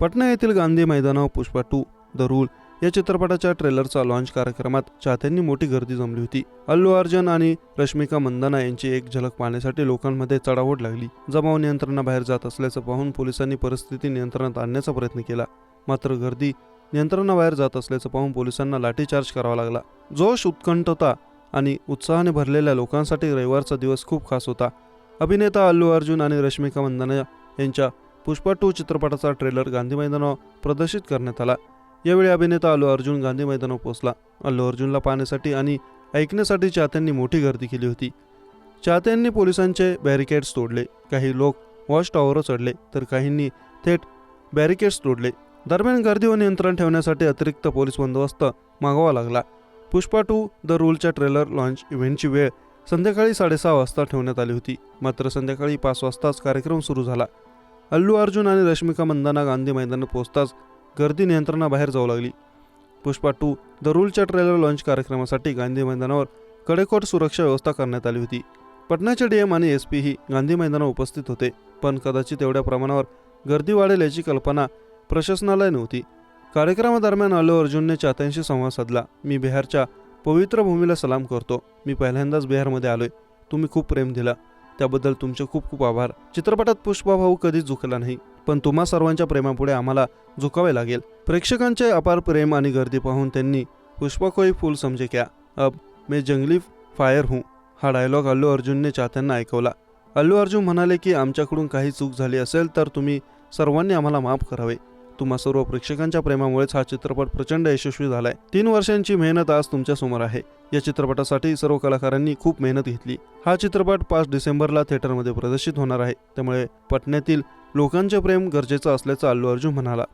पटना येथील गांधी मैदानावर Pushpa two the rule या चित्रपटाच्या ट्रेलरचा लॉन्च कार्यक्रमात चाहत्यांनी मोठी गर्दी जमली होती. अल्लू अर्जुन आणि रश्मिका मंदाना यांची एक झलक पाहण्यासाठी लोकांमध्ये चढाओढ लागली. जमाव नियंत्रणाबाहेर जात असल्याचं पाहून पोलिसांनी परिस्थिती नियंत्रणात आणण्याचा प्रयत्न केला. मात्र गर्दी नियंत्रणाबाहेर जात असल्याचं पाहून पोलिसांना लाठीचार्ज करावा लागला. जोश उत्कंठता आणि उत्साहाने भरलेल्या लोकांसाठी रविवारचा दिवस खूप खास होता. अभिनेता अल्लू अर्जुन आणि रश्मिका मंदाना यांच्या पुष्पा टू चित्रपटाचा ट्रेलर गांधी मैदानावर प्रदर्शित करण्यात आला. यावेळी अभिनेता अल्लू अर्जुन गांधी मैदानावर पोहोचला. अल्लू अर्जुनला पाहण्यासाठी आणि ऐकण्यासाठी चाहत्यांनी मोठी गर्दी केली होती. चाहत्यांनी पोलिसांचे बॅरिकेड्स तोडले. काही लोक वॉच टॉवरवर चढले तर काहींनी थेट बॅरिकेड्स तोडले. दरम्यान गर्दीवर नियंत्रण ठेवण्यासाठी अतिरिक्त पोलीस बंदोबस्त मागावा लागला. पुष्पा टू द रूलच्या ट्रेलर लॉन्च इव्हेंटची वेळ संध्याकाळी साडेसहा वाजता ठेवण्यात आली होती. मात्र संध्याकाळी पाच वाजताच कार्यक्रम सुरू झाला. अल्लू अर्जुन आणि रश्मिका मंदाना गांधी मैदानात पोहोचताच गर्दी नियंत्रणाबाहेर जाऊ लागली. पुष्पा टू द रूलच्या ट्रेलर लॉन्च कार्यक्रमासाठी गांधी मैदानावर कडेकोट सुरक्षा व्यवस्था करण्यात आली होती. पटनाचे डीएम आणि एस पीही गांधी मैदानावर उपस्थित होते पण कदाचित एवढ्या प्रमाणावर गर्दी वाढेल याची कल्पना प्रशासनाला नव्हती. कार्यक्रमादरम्यान अल्लू अर्जुनने चाहत्यांशी संवाद साधला. मी बिहारच्या पवित्र भूमीला सलाम करतो. मी पहिल्यांदाच बिहारमध्ये आलोय. तुम्ही खूप प्रेम दिला. त्याबद्दल तुमचे खूप खूप आभार. चित्रपटात पुष्पा भाऊ कधीच झुकला नाही पण तुम्हा सर्वांच्या प्रेमापुढे आम्हाला झुकावे लागेल. प्रेक्षकांचे अपार प्रेम आणि गर्दी पाहून त्यांनी पुष्पा कोई फूल समजे क्या अब मे जंगली फायर हूँ हा डायलॉग अल्लू अर्जुनने चाहत्यांना ऐकवला. अल्लू अर्जुन म्हणाले की आमच्याकडून काही चूक झाली असेल तर तुम्ही सर्वांनी आम्हाला माफ करावे. तुम्हा सर्व प्रेक्षकांच्या प्रेमामुळेच हा चित्रपट प्रचंड यशस्वी झालाय. तीन वर्षांची मेहनत आज तुमच्यासमोर आहे. या चित्रपटासाठी सर्व कलाकारांनी खूप मेहनत घेतली. हा चित्रपट पाच डिसेंबरला थिएटरमध्ये प्रदर्शित होणार आहे. त्यामुळे पटण्यातील लोकांचे प्रेम गरजेचं असल्याचं अल्लू अर्जुन म्हणाला.